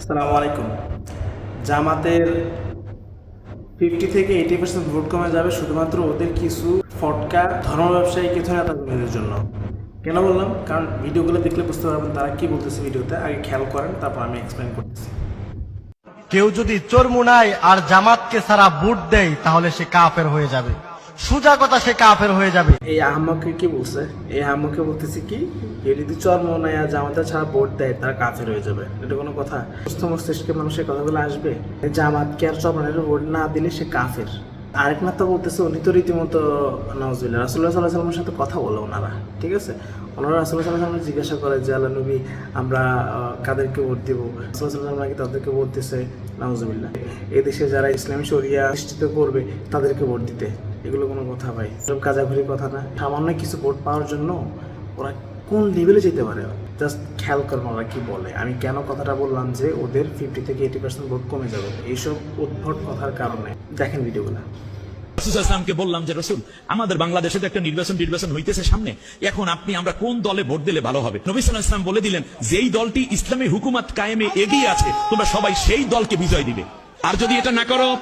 আসসালামু আলাইকুম। জামাতের ফিফটি থেকে এইটি পার্সেন্ট ভোট কমে যাবে শুধুমাত্র ওদের কিছু ফটকা ধর্ম ব্যবসায়ী, কিছু নেতাকর্মীদের জন্য। কেন বললাম? কারণ ভিডিওগুলো দেখলে বুঝতে পারবেন তারা কি বলতেছে ভিডিওতে। আগে খেয়াল করেন, তারপর আমি এক্সপ্লেন করতেছি। কেউ যদি চোর মুনায় আর জামাতকে সারা বুট দেয়, তাহলে সে কাফের হয়ে যাবে। সুজা কথা সে কাফের হয়ে যাবে। এই আহমকে কি বলছে? এই আহমকে বলতেছি কি কেউ যদি চর্ম নেয় জামাতে ছাড়া ভোট দেয়, তারা কাফের হয়ে যাবে। এটা কোনো কথা? সুস্থ মস্তিষ্কে মানুষের কথাগুলো আসবে। জামাতকে আর চর্মনের ভোট না দিলে সে কাফের। আরেক মাত্র বলতেছে, উনি তো রীতিমতো নজরুল্লাহ রাসুল্লাহ সাল্লাহ সাল্লামের সাথে কথা বলে ওনারা, ঠিক আছে? ওনারা রাসুল্লাহ সাল্লাহ সাল্লাম জিজ্ঞাসা করে যে, আল্লাহ নবী, আমরা কাদেরকে ভোট দিব? রাসুল্লাহ সাল্লাম নাকি তাদেরকে ভোট দিছে? নাউজুবিল্লাহ এই দেশে যারা ইসলামী শরিয়া প্রতিষ্ঠিত করবে, তাদেরকে ভোট দিতে। এগুলো কোনো কথা ভাই। সব কাজাঘুরি কথা না। সামান্য কিছু ভোট পাওয়ার জন্য ওরা কোন লেভেলে যেতে পারে? জাস্ট খেয়াল করেন ওরা কি বলে। আমি কেন কথাটা বললাম যে ওদের ফিফটি থেকে এইটি পার্সেন্ট ভোট কমে যাবে? এইসব উদ্ভট কথার কারণে। দেখেন ভিডিওগুলো। রসুলামকে বললাম যে, রসুল, আমাদের বাংলাদেশে তো একটা নির্বাচন নির্বাচন হইতেছে সামনে। এখন আপনি আমরা কোন দলে ভোট দিলে ভালো হবে? নবী আলাইহি ইসলাম বলে দিলেন, যেই দলটি ইসলামী হুকুমত কায়েমে এগিয়ে আছে, তোমরা সবাই সেই দলকে বিজয় দিবে। আর যদি এটা না করো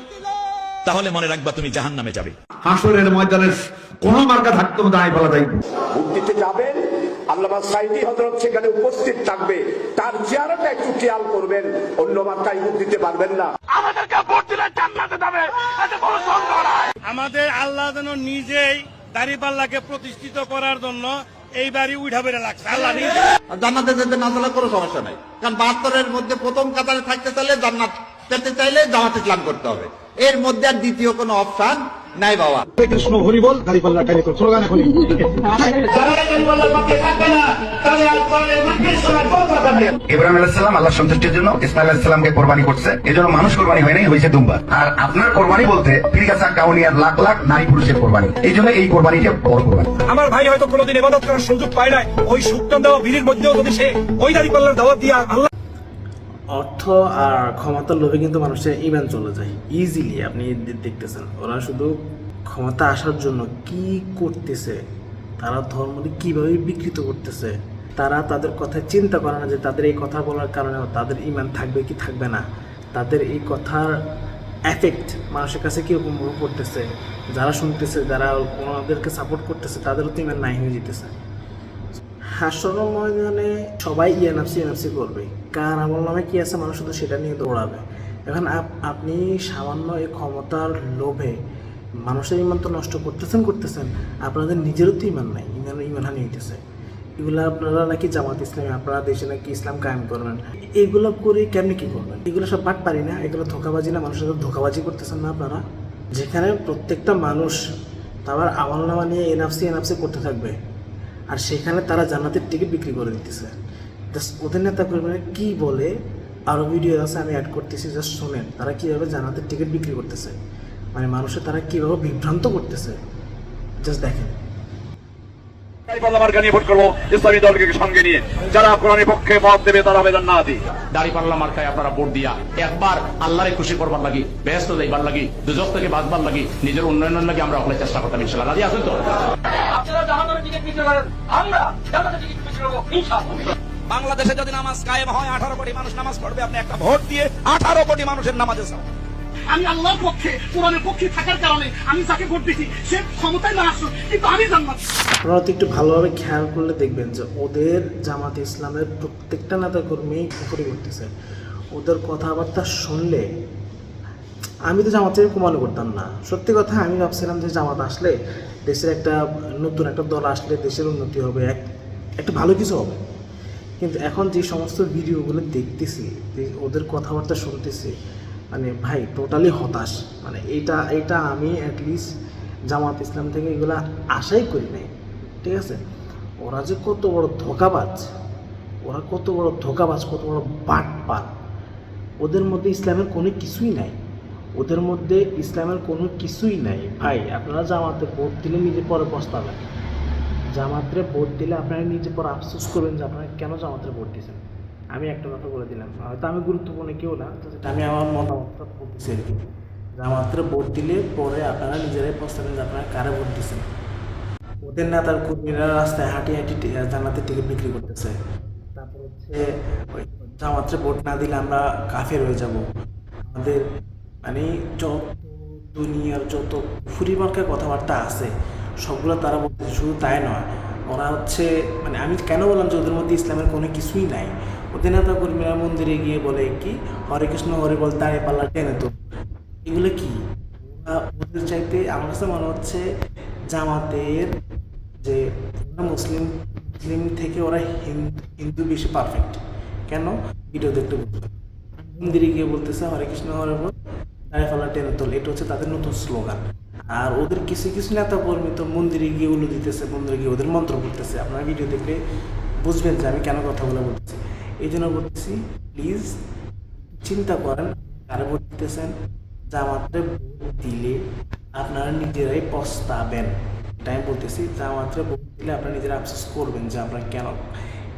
তাহলে মনে রাখবা তুমি জাহান নামে যাবে। হাসরের ময়দানে কোন মার্কা থাকতো দাঁড়াই বলা যায় ভোট দিতে যাবেন আল্লামা সাইদি হজরত সেখানে উপস্থিত থাকবে তার চেহারাটা একটু খেয়াল করবেন অন্য মার্কায় ভোট দিতে পারবেন না। আমাদের আল্লাহ যেন নিজেই দাড়িপাল্লাকে প্রতিষ্ঠিত করার জন্য এই বাড়ি উঠা বেড়ে লাগছে আল্লাহ নিজে জান্নাতে যেতে না সমস্যা নাই। কারণ বাহাত্তরের মধ্যে প্রথম কাতারে থাকতে চাইলে জান্নাত পেতে চাইলে জামাত ইসলাম করতে হবে। এর মধ্যে আর দ্বিতীয় কোনো অপশন নাই বাবা। কৃষ্ণ হরি বল স্লোগান এখন ইব্রাহিম আল্লাহ সন্তুষ্টির জন্য ইসমাইল কোরবানি করছে। এই জন্য মানুষ কোরবানি হয় নাই হয়েছে দুম্বার। আর আপনার কোরবানি বলতে ফিরিকাসা কাউনিয়ার লাখ লাখ নারী পুরুষের কোরবানি। এই জন্য এই কোরবানিটা বড় কোরবানি। আমার ভাই হয়তো কোনোদিন এবাদত করার সুযোগ পায় নাই। ওই সুক্তান দেওয়া বিড়ির মধ্যেও যদি সে ওই দাড়িপাল্লার দাওয়াত দিয়া আল্লাহ অর্থ আর ক্ষমতার লোভে কিন্তু মানুষের ইমান চলে যায় ইজিলি আপনি দেখতেছেন। ওরা শুধু ক্ষমতা আসার জন্য কি করতেছে, তারা ধর্মকে কীভাবে বিকৃত করতেছে, তারা তাদের কথা চিন্তা করে না যে তাদের এই কথা বলার কারণে তাদের ইমান থাকবে কি থাকবে না। তাদের এই কথার এফেক্ট মানুষের কাছে কীরকম পড়তেছে যারা শুনতেছে, যারা ওনাদেরকে সাপোর্ট করতেছে, তাদেরও তো ইমান নাই হয়ে যেতেছে। হাসর ময়দানে সবাই ইএনএফসি এনএফসি করবে। কার আমল নামে কি আছে, মানুষ শুধু সেটা নিয়ে দৌড়াবে। এখন আপ- আপনি সামান্য এই ক্ষমতার লোভে মানুষের ইমান তো নষ্ট করতেছেন করতেছেন। আপনাদের নিজেরও তো ইমান নাই ইমান ইমান হানি হইতেছে। এগুলো আপনারা নাকি জামাত ইসলামী, আপনারা দেশে নাকি ইসলাম কায়েম করবেন। এগুলো করে কেমনি কি করবেন? এগুলো সব বাট পারি না, এগুলো ধোকাবাজি না, মানুষের সাথে ধোকাবাজি করতেছেন না আপনারা? যেখানে প্রত্যেকটা মানুষ তার আমল নামা নিয়ে এনআফসি এনআফসি করতে থাকবে। আর সেখানে তারা জান্নাতের টিকিট বিক্রি করে দিতেছে। জাস্ট ওদের নেতা কর্মীরা কি বলে? আরও ভিডিও আছে, আমি অ্যাড করতেছি জাস্ট শোনেন, তারা কীভাবে জান্নাতের টিকিট বিক্রি করতেছে? মানে মানুষের তারা কীভাবে বিভ্রান্ত করতেছে? জাস্ট দেখেন। দাঁড়িপাল্লা মার্কা নিয়ে ভোট করব ইসলামী দলকে সঙ্গে নিয়ে। যারা কোরআনের পক্ষে মত দেবে তারা হবে জান্নাতি। দাড়ি পাল্লা মার্কায় আপনারা ভোট দিয়া একবার আল্লাহরে খুশি করবার লাগি ব্যস্ত যাইবার লাগি দুজক থেকে বাঁচবার লাগি নিজের উন্নয়নের লাগি আমরা সকলে চেষ্টা করতাম ইনশাল্লাহ রাজি আছেন তো? বাংলাদেশে যদি নামাজ কায়েম হয় আঠারো কোটি মানুষ নামাজ পড়বে আপনি একটা ভোট দিয়ে আঠারো কোটি মানুষের নামাজে যাও। আমি আল্লাহর পক্ষে, কোরআনের পক্ষে থাকার কারণে আমি যাকে ভোট দিছি, সে ক্ষমতায় না আসুক, কিন্তু আমি জান্নাত। আপনারা তো একটু ভালোভাবে খেয়াল করলে দেখবেন যে ওদের জামাত ইসলামের প্রত্যেকটা নেতা কর্মী কুফরি করতেছে ওদের কথাবার্তা শুনলে আমি তো জামাতের কুমানো করতাম না। সত্যি কথা, আমি ভাবছিলাম যে জামাত আসলে দেশের একটা নতুন একটা দল আসলে দেশের উন্নতি হবে, এক, একটা ভালো কিছু হবে। কিন্তু এখন যে সমস্ত ভিডিওগুলো দেখতেছি ওদের কথাবার্তা শুনতেছি মানে ভাই টোটালি হতাশ। মানে এইটা এটা আমি অ্যাটলিস্ট জামাত ইসলাম থেকে এগুলো আশাই করি নাই, ঠিক আছে? ওরা যে কত বড় ধোকাবাজ, ওরা কত বড় ধোকাবাজ, কত বড় বাটপার। ওদের মধ্যে ইসলামের কোনো কিছুই নাই। ওদের মধ্যে ইসলামের কোনো কিছুই নাই। ভাই, আপনারা জামাতে ভোট দিলে নিজে পরে পস্তাবেন জামাতে ভোট দিলে আপনারা নিজে পরে আফসোস করবেন যে আপনারা কেন জামাতে ভোট দিয়েছেন। আমি একটা কথা বলে দিলাম। হয়তো আমি গুরুত্বপূর্ণ কেউ না আমি আমার মতামতটা বলতেছি আর কি। জামাতে ভোট দিলে পরে আপনারা নিজেরাই পস্তাবেন যে আপনারা কারে ভোট দিয়েছেন ওদের নেতার কর্মীরা রাস্তায় হাঁটি হাঁটি জান্নাতের টিকিট বিক্রি করতেছে। তারপর হচ্ছে জামাত্রে ভোট না দিলে আমরা কাফের হয়ে যাব। আমাদের মানে যত দুনিয়ার যত ফুরি মার্কা কথাবার্তা আছে, সবগুলো তারা বলতে শুধু তাই নয়। ওরা হচ্ছে মানে আমি কেন বললাম যে ওদের মধ্যে ইসলামের কোনো কিছুই নাই? ওদের নেতা কর্মীরা মন্দিরে গিয়ে বলে কি, হরে কৃষ্ণ, হরে বল, দাঁড়িয়ে পাল্লা টেনে তো এগুলো কি? ওদের চাইতে আমার কাছে মনে হচ্ছে জামাতের যে মুসলিম মুসলিম থেকে ওরা হিন্দু হিন্দু বেশি পারফেক্ট কেন? ভিডিও দেখতে বলতে মন্দিরে গিয়ে বলতেছে, হরে কৃষ্ণ, হরে বল, দাঁড়িয়ে পাল্লা টেনে তোল। এটা হচ্ছে তাদের নতুন স্লোগান। আর ওদের কিছু কিছু নেতা কর্মী তো মন্দিরে গিয়ে উলু দিতেছে, মন্দিরে গিয়ে ওদের মন্ত্র পড়তেছে আপনারা ভিডিও দেখলে বুঝবেন যে আমি কেন কথাগুলো বলতেছি। এই জন্য বলতেছি প্লিজ চিন্তা করেন, কারে ভোট দিতেছেন জামাতে ভোট দিলে আপনারা নিজেরাই পস্তাবেন। এটা আমি বলতেছি জামাতে ভোট দিলে আপনারা নিজেরা আফসোস করবেন যে আপনারা কেন,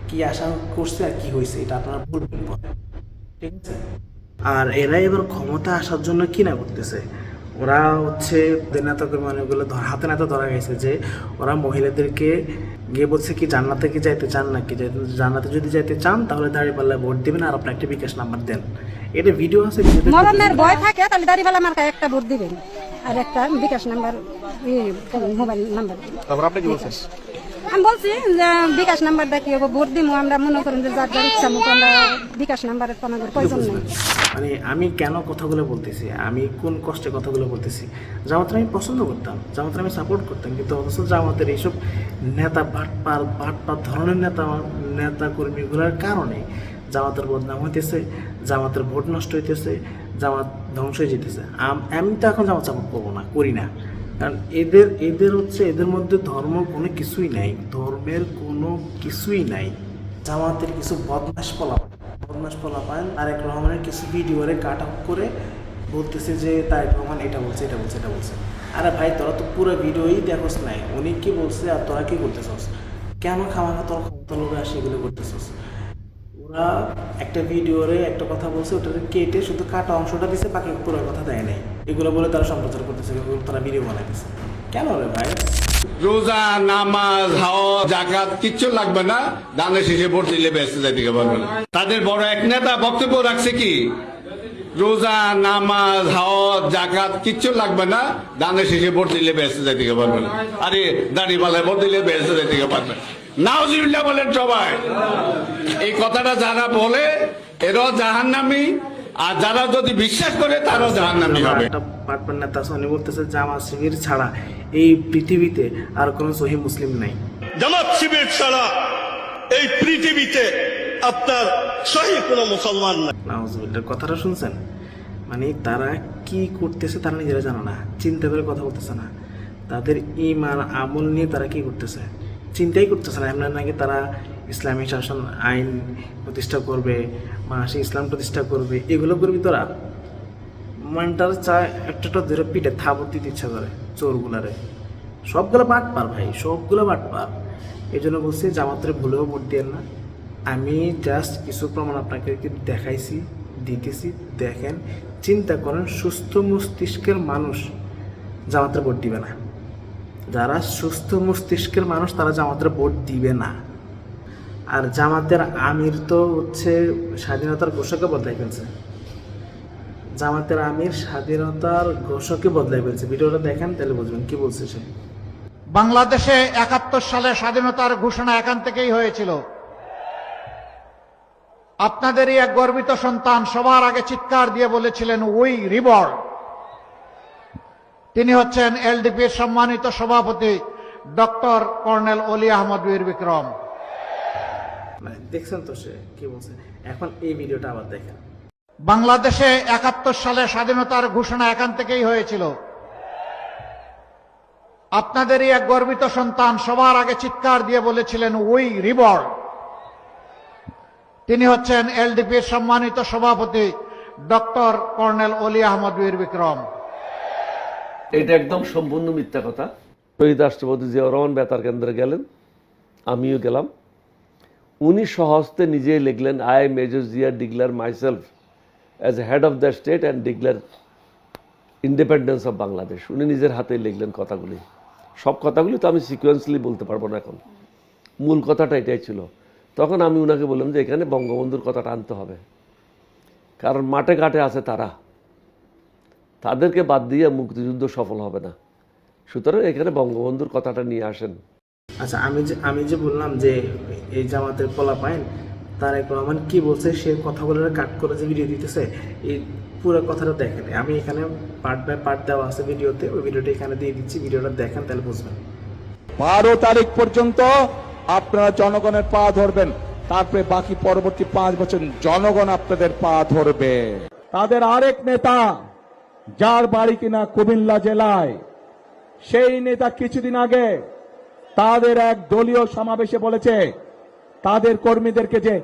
কি আশা করছে আর কি হয়েছে এটা আপনারা বলবেন পরে। ঠিক আছে? আর এরা এবার ক্ষমতা আসার জন্য কি না করতেছে? ওরা হচ্ছে মানে ওগুলো হাতে নাতে ধরা গেছে যে ওরা মহিলাদেরকে গিয়ে বলছে কি জান্নাতে কি যাইতে চান নাকি? যে জান্নাতে যদি যাইতে চান তাহলে দাঁড়িয়ে পাল্লায় ভোট দিবেন আর আপনার একটা বিকাশ নাম্বার দেন। এটা ভিডিও আছে মরণের ভয় থাকে তাহলে দাঁড়িয়ে মার্কা একটা ভোট দিবেন। আর একটা বিকাশ নাম্বার মোবাইল নাম্বার। তারপর আপনি কি বলছেন? আমি বলছি যে বিকাশ নাম্বারটা কি হবে ভোট দিব আমরা মনে করেন যে যার যার ইচ্ছা মতো আমরা বিকাশ নাম্বারের কোনো আমাদের প্রয়োজন নেই। মানে আমি কেন কথাগুলো বলতেছি? আমি কোন কষ্টে কথাগুলো বলতেছি? জামাতের আমি পছন্দ করতাম জামাতের আমি সাপোর্ট করতাম, কিন্তু অথচ জামাতের এইসব নেতা বাটপার বাটপার ধরনের নেতা নেতা কর্মীগুলোর কারণে জামাতের বদনাম হইতেছে, জামাতের ভোট নষ্ট হইতেছে, জামাত ধ্বংস হয়ে যেতেছে। আমি তো এখন জামাত সাপোর্ট করব না, করি না। কারণ এদের এদের হচ্ছে, এদের মধ্যে ধর্ম কোনো কিছুই নাই, ধর্মের কোনো কিছুই নাই, জামাতের কিছু বদমাস পলাপান। বদমাস পলাপান তারেক রহমানের কিছু ভিডিওরে কাট আউট করে বলতেছে যে তারেক রহমান এটা বলছে এটা বলছে এটা বলছে। আরে ভাই, তোরা তো পুরো ভিডিওই দেখোস নাই। উনি কি বলছে আর তোরা কি করতেছস? কেন খামাখা তোর ক্ষমতা লোকে আসে এগুলো করতেছস? ওরা একটা ভিডিওরে একটা কথা বলছে ওটাকে কেটে শুধু কাটা অংশটা দিছে, বাকি পুরো কথা দেয় নাই। এগুলো বলে তারা সম্প্রচার করতেছে তারা ভিডিও বানাইতেছে। কেন রে ভাই? রোজা, নামাজ, হাওয়া জাকাত কিচ্ছু লাগবে না। দানের শেষে ভোট দিলে ব্যস্ত যাইতে পারবেন তাদের বড় এক নেতা বক্তব্য রাখছে কি? রোজা, নামাজ, হাওয়া জাকাত কিচ্ছু লাগবে না। দানের শেষে ভোট দিলে ব্যস্ত যাইতে পারবেন আরে দাঁড়িয়ে পাল্লায় ভোট দিলে ব্যস্ত যাইতে পারবেন নাওজিবিল্লাহ বলেন সবাই। এই কথাটা যারা বলে, এরাও জাহান্নামি। আর যারা যদি বিশ্বাস করে তারাও জাহান্নামি হবে। নেতা আছে, বলতেছে জামা শিবির ছাড়া এই পৃথিবীতে আর কোনো সহি মুসলিম নাই। জামাত শিবির ছাড়া এই পৃথিবীতে আপনার সহি কোনো মুসলমান নাই। কথাটা শুনছেন? মানে তারা কি করতেছে তারা নিজেরা জানো না। চিন্তা করে কথা বলতেছে না। তাদের ইমান আমল নিয়ে তারা কি করতেছে? চিন্তাই করতেছে না। এমন নাকি তারা ইসলামী শাসন, আইন প্রতিষ্ঠা করবে মাসে ইসলাম প্রতিষ্ঠা করবে, এগুলো করবি তোরা? মানটার চায় একটা ধরে পিঠে থাবর দিতে ইচ্ছা করে চোরগুলারে। সবগুলো বাট পার ভাই, সবগুলো বাট পার। এই জন্য বলছি, জামাতের ভুলেও ভোট দিয়ে না। আমি জাস্ট কিছু প্রমাণ আপনাকে দেখাইছি, দিতেছি, দেখেন, চিন্তা করেন, সুস্থ মস্তিষ্কের মানুষ জামাতের ভোট দিবে না। যারা সুস্থ মস্তিষ্কের মানুষ, তারা জামাতের ভোট দিবে না। আর জামাতের আমির তো হচ্ছে স্বাধীনতার ঘোষকে বদলাই ফেলছে। জামাতের আমির স্বাধীনতার ঘোষকে বদলাই ফেলছে। ভিডিওটা দেখেন, তাহলে বুঝবেন কি বলছে সে। বাংলাদেশে একাত্তর সালে স্বাধীনতার ঘোষণা এখান থেকেই হয়েছিল। আপনাদেরই এক গর্বিত সন্তান সবার আগে চিৎকার দিয়ে বলেছিলেন, উই রিবর তিনি হচ্ছেন এলডিপির সম্মানিত সভাপতি ডক্টর কর্নেল অলি আহমদ বীর বিক্রম। মানে দেখছেন তো সে কি বলছে? এখন এই ভিডিওটা আবার দেখেন। বাংলাদেশে একাত্তর সালে স্বাধীনতার ঘোষণা এখান থেকেই হয়েছিল। আপনাদেরই এক গর্বিত সন্তান সবার আগে চিৎকার দিয়ে বলেছিলেন উই রিবর তিনি হচ্ছেন এলডিপির সম্মানিত সভাপতি ডক্টর কর্নেল অলি আহমদ বীর বিক্রম। এটা একদম সম্পূর্ণ মিথ্যা কথা। শহীদ রাষ্ট্রপতি জিয়াউর রহমান বেতার কেন্দ্রে গেলেন। আমিও গেলাম। উনি সহস্তে নিজেই লিখলেন I Major Zia declare myself as a head of the state and declare independence of Bangladesh উনি নিজের হাতে লিখলেন কথাগুলি। সব কথাগুলি তো আমি সিকোয়েন্সলি বলতে পারব না এখন। মূল কথাটা এটাই ছিল। তখন আমি উনাকে বললাম যে, এখানে বঙ্গবন্ধুর কথাটা আনতে হবে। কারণ মাঠে ঘাটে আছে তারা। তাদেরকে বাদ দিয়ে মুক্তিযুদ্ধ সফল হবে না। সুতরাং এখানে বঙ্গবন্ধুর কথাটা নিয়ে আসেন। আচ্ছা আমি যে আমি যে বললাম যে এই জামাতের পোলা পাইন তারেক রহমান কি বলছে? সে কথাগুলো কাট করে যে ভিডিও দিতেছে, এই পুরো কথাটা দেখেন। আমি এখানে পার্ট বাই পার্ট দেওয়া আছে ভিডিওতে ওই ভিডিওটা এখানে দিয়ে দিচ্ছি ভিডিওটা দেখেন, তাহলে বুঝবেন। বারো তারিখ পর্যন্ত আপনারা জনগণের পা ধরবেন, তারপরে বাকি পরবর্তী পাঁচ বছর জনগণ আপনাদের পা ধরবে। তাদের আরেক নেতা, যার বাড়ি কিনা কুমিল্লা জেলায়, সেই নেতা কিছুদিন আগে তাদের এক দলীয় সমাবেশে বলেছে, তাদের কর্মীদেরকে যে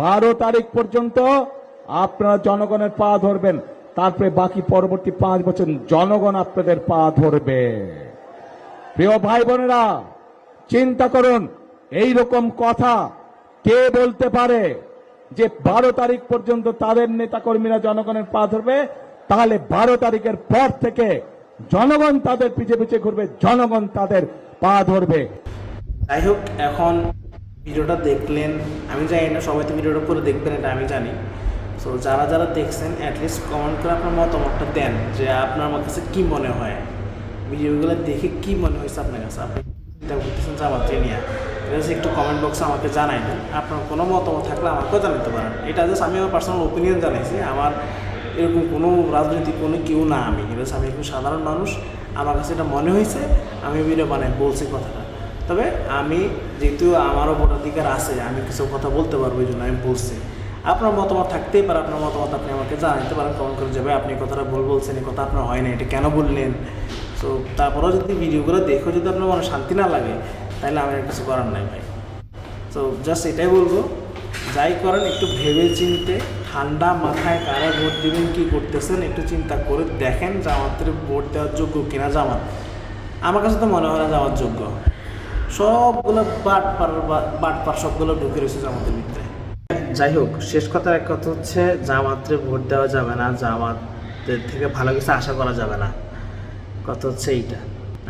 বারো তারিখ পর্যন্ত আপনারা জনগণের পা ধরবেন, তারপরে বাকি পরবর্তী পাঁচ বছর জনগণ আপনাদের পা ধরবে। প্রিয় ভাই বোনেরা, চিন্তা করুন এই রকম কথা কে বলতে পারে যে বারো তারিখ পর্যন্ত তাদের নেতা কর্মীরা জনগণের পা ধরবে? তাহলে বারো তারিখের পর থেকে জনগণ তাদের পিছে পিছে ঘুরবে, জনগণ তাদের পা ধরবে। যাই হোক, এখন ভিডিওটা দেখলেন। আমি জানি না, সবাই তো ভিডিওটা পুরো দেখবেন এটা, আমি জানি। সো যারা যারা দেখছেন অ্যাটলিস্ট কমেন্ট করে আপনার মতামতটা দেন যে আপনার আমার কাছে কী মনে হয়। ভিডিওগুলো দেখে কি মনে হয়েছে আপনার কাছে? আপনি চিন্তা করতেছেন জামাতে নিয়ে। এটা একটু কমেন্ট বক্সে আমাকে জানাই দেন। আপনার কোনো মতামত থাকলে আমাকেও জানাতে পারেন। এটা জাস্ট আমি আমার পার্সোনাল ওপিনিয়ন জানাইছি। আমার এরকম কোনো রাজনৈতিক কোনো কেউ না আমি। এটা আমি একটু সাধারণ মানুষ। আমার কাছে এটা মনে হয়েছে, আমি ভিডিও বানাই, বলছি কথাটা। তবে আমি যেহেতু আমারও ভোটাধিকার আছে, আমি কিছু কথা বলতে পারব এই জন্য আমি বলছি। আপনার মতামত থাকতেই পারে, আপনার মতামত আপনি আমাকে জানাতে পারেন কমেন্ট করে যাবে, আপনি কথাটা ভুল বলছেন, এই কথা আপনার হয় না এটা কেন বললেন? সো তারপরেও যদি ভিডিওগুলো দেখো, যদি আপনার মনে শান্তি না লাগে, তাহলে আমার কিছু করার নাই ভাই। তো জাস্ট এটাই বলব, যাই করেন, একটু ভেবে চিনতে ঠান্ডা মাথায় কারা ভোট দেবেন, কী করতেছেন, একটু চিন্তা করে দেখেন জামাতের ভোট দেওয়ার যোগ্য কিনা জামাত। আমার কাছে তো মনে হয় না জামাত যোগ্য। সবগুলো বাট পার বাট পার সবগুলো ঢুকে রয়েছে জামাতের ভিতরে। যাই হোক, শেষ কথা এক কথা হচ্ছে জামাতে ভোট দেওয়া যাবে না জামাতের থেকে ভালো কিছু আশা করা যাবে না। কথা হচ্ছে এইটা।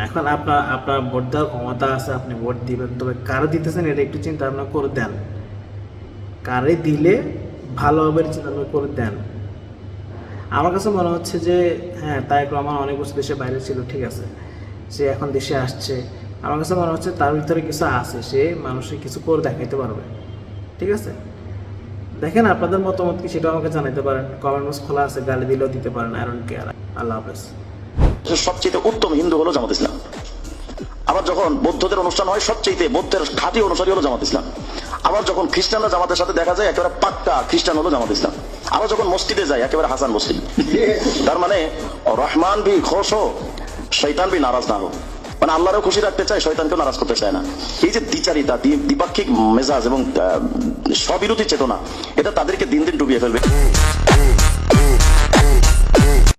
এখন আপনার আপনার ভোট দেওয়ার ক্ষমতা আছে, আপনি ভোট দিবেন, তবে কারও দিতেছেন, এটা একটু চিন্তা ভাবনা করে দেন। কারে দিলে ভালো হবে চিন্তা ভাবনা করে দেন। আমার কাছে মনে হচ্ছে যে হ্যাঁ তারেক রহমান অনেক বছর দেশের বাইরে ছিল, ঠিক আছে। সে এখন দেশে আসছে। আমার কাছে মনে হচ্ছে তার ভিতরে কিছু আছে, সে মানুষের কিছু করে দেখাইতে পারবে। ঠিক আছে? দেখেন আপনাদের মতামত কি সেটা আমাকে জানাতে পারেন। কমেন্ট বক্স খোলা আছে, গালি দিলেও দিতে পারেন আয়রন কেয়ার আল্লাহ হাফেজ। সবচেয়ে উত্তম হিন্দু হলো জামাত ইসলাম। আবার যখন বৌদ্ধদের অনুষ্ঠান হয় সবচেয়ে বৌদ্ধের খাঁটি অনুসারী হলো জামাত ইসলাম। আবার যখন খ্রিস্টানরা জামাতের সাথে দেখা যায়, একেবারে পাক্কা খ্রিস্টান হলো জামাত ইসলাম। আবার যখন মসজিদে যায়, একেবারে হাসান মসজিদ। তার মানে রহমান বি খোশ হো শৈতান বি নারাজ না হোক মানে আল্লাহরও খুশি রাখতে চায়, শয়তানকেও নারাজ করতে চায় না। এই যে দ্বিচারিতা, দ্বি- দ্বিপাক্ষিক মেজাজ এবং স্ববিরোধী চেতনা, এটা তাদেরকে দিন দিন ডুবিয়ে ফেলবে।